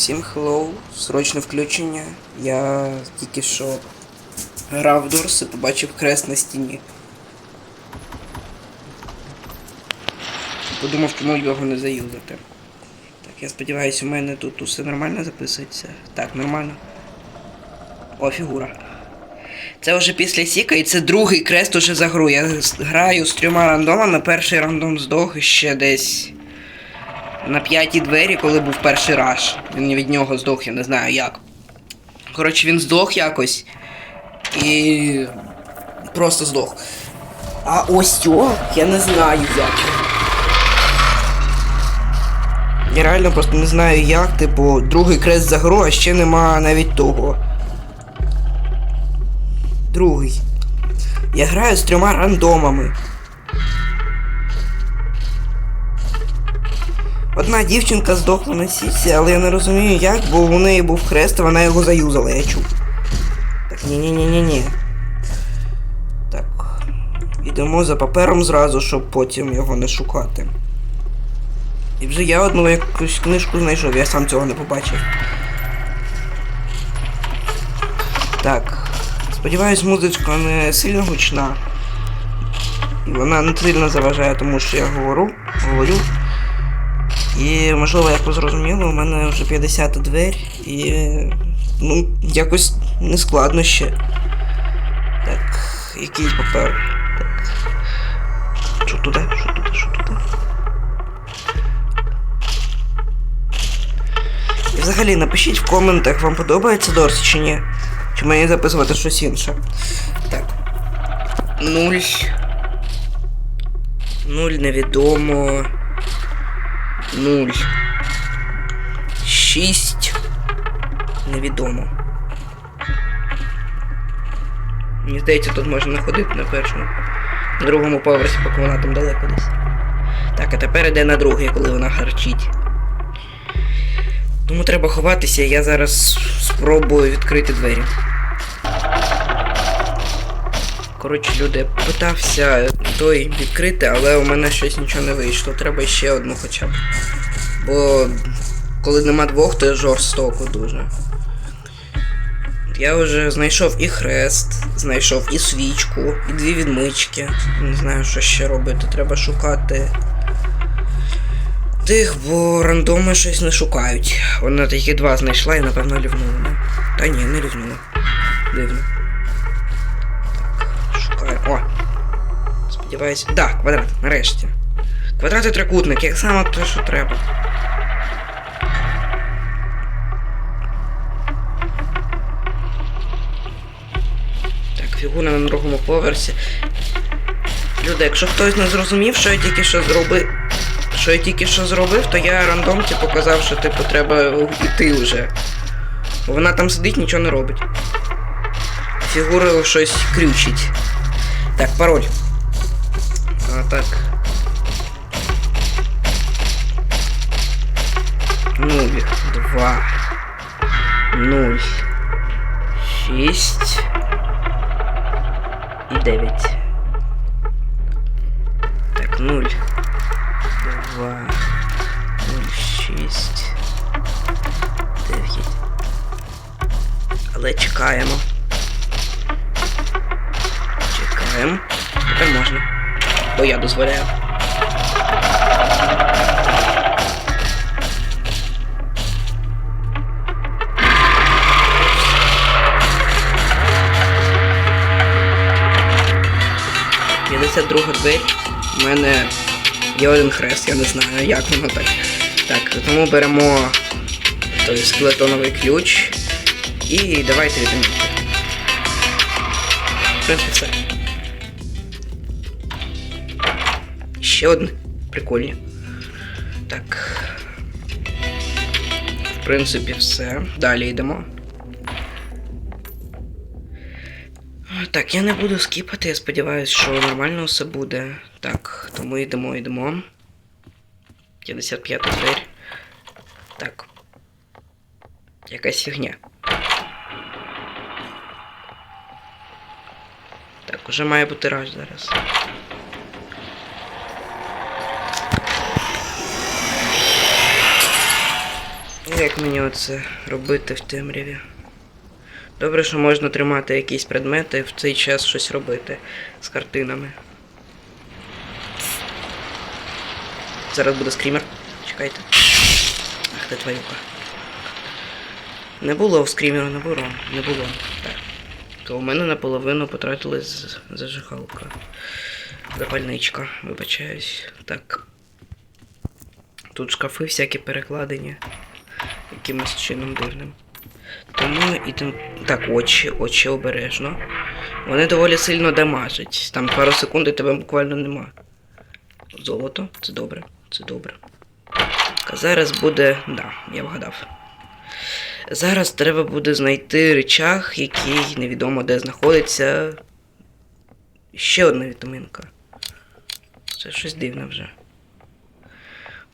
всім хеллоу, срочне включення. Я тільки що грав Дорс і побачив хрест на стіні. Подумав, чому його не заюзати. Так, я сподіваюся, у мене тут усе нормально записується. Так, нормально. О, фігура. Це вже після Сіка, і це другий крест уже за гру. Я граю з трьома рандомами. Перший рандом здох ще десь на п'ятій двері, коли був перший раш. Він від нього здох, я не знаю як. Коротше, він здох якось. І. Просто здох. А ось цього я не знаю як. Я реально просто не знаю як, типу, другий крест за гру, а ще нема навіть того. Другий. Я граю з трьома рандомами. Одна дівчинка здохла на сітці, але я не розумію як, бо у неї був хрест, і вона його заюзала, я чув. Так, ні-ні-ні-ні-ні. Так. Йдемо за папером зразу, щоб потім його не шукати. І вже я одну якусь книжку знайшов, я сам цього не побачив. Так. Сподіваюсь, музичка не сильно гучна. І вона не сильно заважає, тому що я говорю. говорю. І можливо, як ви зрозуміли, у мене вже 50 двері і. Ну, якось не складно ще. Так, який папер. Так. Що туди? Що туди? Що туди? І взагалі напишіть в коментах, вам подобається Дорс чи ні? Чи мені записувати щось інше? Так. Нуль. Нуль невідомо. Нуль. Шість. Невідомо. Мені здається, тут можна находити на першому. На другому поверсі, поки вона там далеко десь. Так, а тепер іде на другий, коли вона харчить. Тому треба ховатися, я зараз спробую відкрити двері. Коротше, люди, питався той відкрити, але у мене щось нічого не вийшло. Треба ще одну хоча б. Бо коли нема двох, то жорстоко дуже. Я вже знайшов і хрест, знайшов і свічку, і дві відмички. Не знаю, що ще робити. Треба шукати тих, бо рандоми щось не шукають. Вона тільки два знайшла і напевно лівнула. Та ні, не лівнула. Дивно. Сподіваюсь. Да, квадрат, нарешті. Квадрат і трикутник, як саме те, що треба. Так, фігура на другому поверсі. Люди, якщо хтось не зрозумів, що я тільки що зробив. Що я тільки що зробив, то я рандомці показав, що типу треба йти вже. Вона там сидить, нічого не робить. Фігура щось крючить. Так, пароль. Так. Нуль, два, нуль, шість і дев'ять. Так, нуль, два, нуль, шість, дев'ять. Але чекаємо. Чекаємо. Тепер можна. Бо я дозволяю. П'ятдесят друга двері. У мене є один хрест, я не знаю, як воно так. Так, тому беремо той скелетоновий ключ і давайте відмінити. В принципі, все. Ще одне. Прикольні. Так. В принципі, все. Далі йдемо. Так, я не буду скіпати, я сподіваюся, що нормально все буде. Так, тому йдемо, йдемо. 55 двері. Так. Якась фігня. Так, уже має бути раш зараз. Як мені оце робити в темряві. Добре, що можна тримати якісь предмети і в цей час щось робити з картинами. Зараз буде скрімер. Чекайте. Ах ти твоюка. Не було в скрімеру, не було. Не було. Так. То у мене наполовину потратилась зажигалка. Запальничка, вибачаюсь. Так. Тут шкафи всякі перекладені. Якимось чином дивним. Тому і тим. Так, очі, очі обережно. Вони доволі сильно дамажать. Там пару секунд і тебе буквально нема. Золото, це добре, це добре. А зараз буде. Да, я вгадав. Зараз треба буде знайти речах, який невідомо де знаходиться. Ще одна вітамінка. Це щось дивне вже.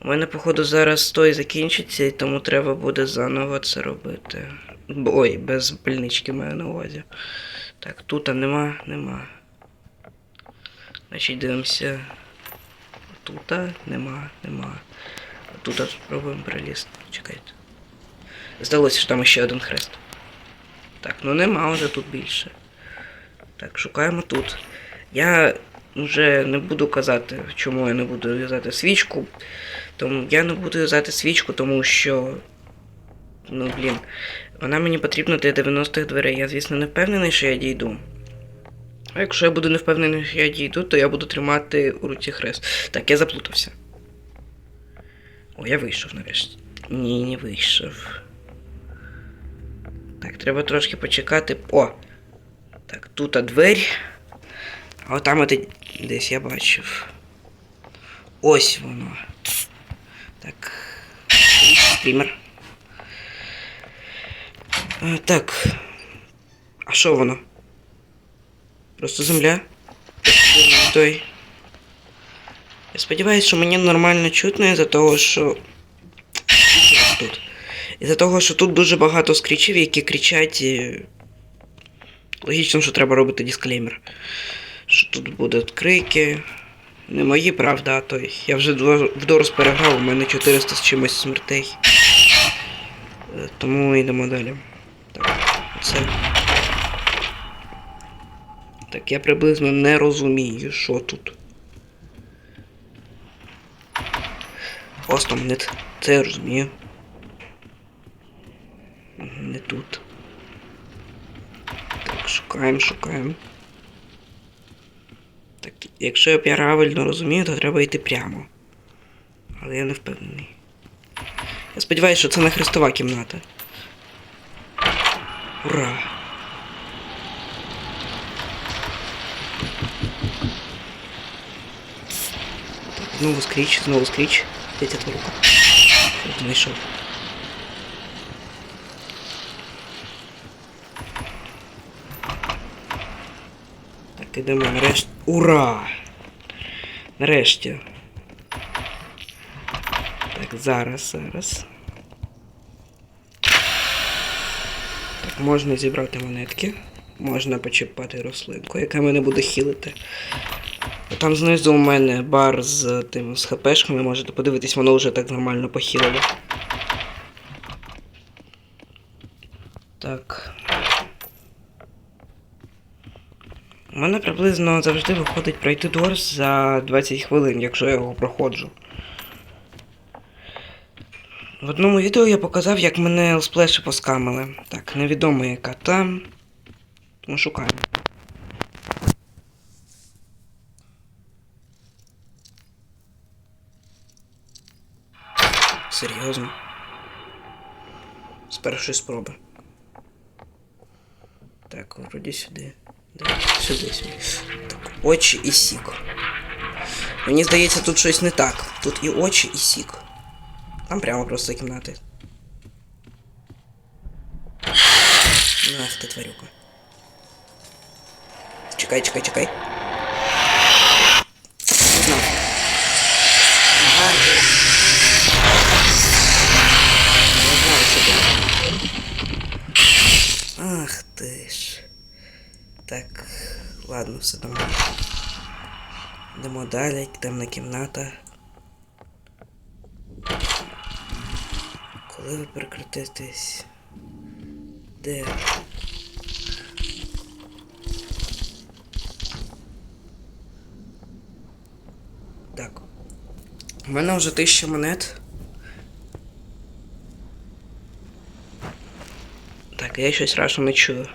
У мене, походу, зараз той закінчиться, і тому треба буде заново це робити. Ой, без пильнички маю на увазі. Так, тут нема, нема. Значить, дивимося. Тут нема, нема. Тут спробуємо пролізти. Чекайте. Здалося, що там ще один хрест. Так, ну нема вже тут більше. Так, шукаємо тут. Я вже не буду казати, чому я не буду в'язати свічку. Тому я не буду в'язати свічку, тому що. Ну, блін. Вона мені потрібна для 90-х дверей. Я, звісно, не впевнений, що я дійду. А якщо я буду не впевнений, що я дійду, то я буду тримати у руці хрест. Так, я заплутався. О, я вийшов нарешті. Ні, не вийшов. Так, треба трошки почекати. О! Так, тут двері. А отам от десь я бачив. Ось воно. Так. Стрімер. Так. А що воно? Просто земля? Той. Я сподіваюся, що мені нормально чутно із-за того, що. Тут. Із-за того, що тут дуже багато скрічів, які кричать. І... Логічно, що треба робити дисклеймер. Що тут будуть крики. Не мої, правда, а той. Я вже дво- в Дорс переграв, у мене 400 з чимось смертей. Е, Тому йдемо далі. Так, це. Так, я приблизно не розумію, що тут. Остомнит. Це я розумію. Не тут. Так, шукаємо, шукаємо. Якщо я правильно розумію, то треба йти прямо. Але я не впевнений. Я сподіваюся, що це не хрестова кімната. Ура! Так, знову скріч, знову скріч. Твоя рука? Що знайшов? Так, нарешті. Ура! Нарешті. Так, зараз, зараз. Так, можна зібрати монетки. Можна почіпати рослинку, яка мене буде хілити. Там знизу у мене бар з тим з хпшками, можете подивитись, воно вже так нормально похилило. Так. У мене приблизно завжди виходить пройти дорс за 20 хвилин, якщо я його проходжу. В одному відео я показав, як мене сплеші поскамили. Так, невідомо яка там. Тому шукаємо. Серйозно. З першої спроби. Так, вроді сюди. Да, сюди, сюди. Так, очі і сік. Мені здається, тут щось не так. Тут і очі, і сік. Там прямо просто кімнати. Нах, Ах ти тварюка. Чекай, чекай, чекай. Ладно, все нормально. Йдемо далі, темна кімната. Коли ви прекратитесь? Де? Так. У мене вже тисяча монет. Так, я щось разу не чую.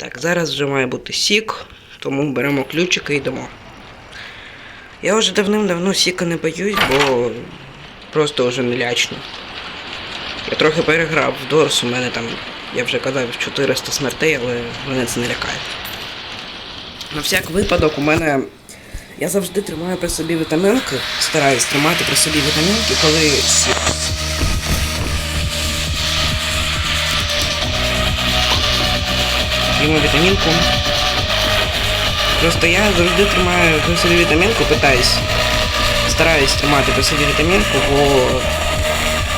Так, зараз вже має бути сік, тому беремо ключики і йдемо. Я вже давним-давно сіка не боюсь, бо просто вже не лячно. Я трохи переграв в Дорс, у мене там, я вже казав, 400 смертей, але мене це не лякає. На всяк випадок у мене. Я завжди тримаю при собі вітамінки, стараюсь тримати при собі вітамінки, коли сік. П'ємо вітамінку. Просто я завжди тримаю при собі вітамінку, питаюсь. Стараюсь тримати при собі вітамінку, бо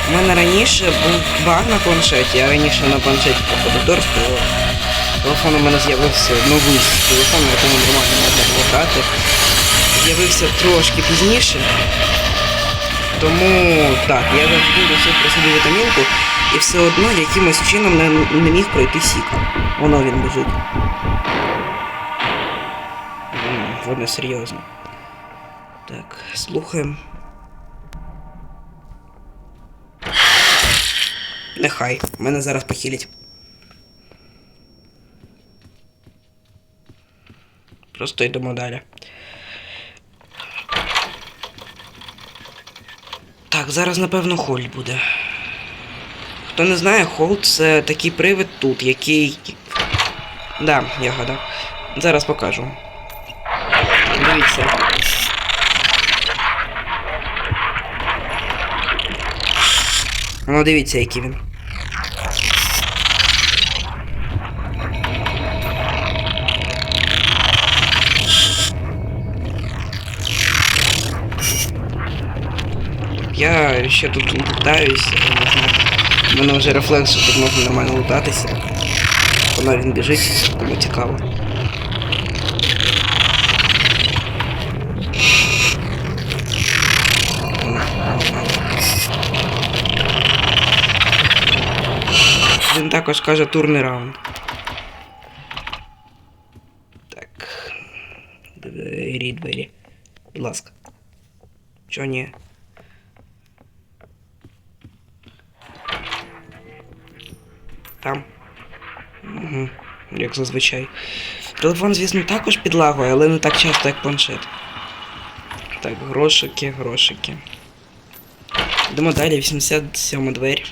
у мене раніше був баг на планшеті, я раніше на планшеті проходив Дорс, телефон у мене з'явився новий телефон, на якому нормально можна було грати. З'явився трошки пізніше. Тому так, я завжди носив при собі вітамінку і все одно якимось чином не, не міг пройти сіка. Воно він лежить. Воно серйозно. Так, слухаємо. Нехай, мене зараз похилять. Просто йдемо далі. Так, зараз, напевно, Хольд буде. Хто не знає, Холд це такий привид тут, який. Да, я гадав. Зараз покажу. Дивіться. Ну, дивіться, який він. Я ще тут лутаюсь, я не знаю. У мене вже рефлекс, що тут можна нормально лутатися. Воно він біжить, тому цікаво. Він також каже турний раунд. Так. Двері, двері. Будь ласка. Чого ні? Там. Угу. Як зазвичай. Телефон, звісно, також підлагує, але не так часто, як планшет. Так, грошики, грошики. Йдемо далі, 87 двері.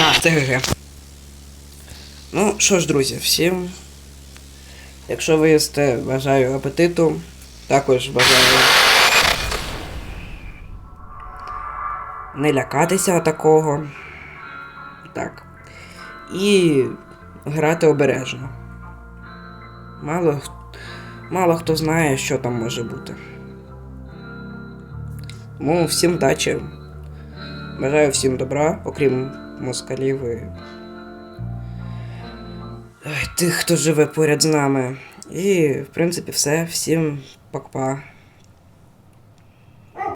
А, це ГГ. Ну що ж, друзі, всім. Якщо ви їсте, бажаю апетиту. Також бажаю не лякатися такого. Так. І грати обережно. Мало, мало хто знає, що там може бути. Тому всім вдачі. Бажаю всім добра, окрім москалів і тих, хто живе поряд з нами. І, в принципі, все. Всім пак-па.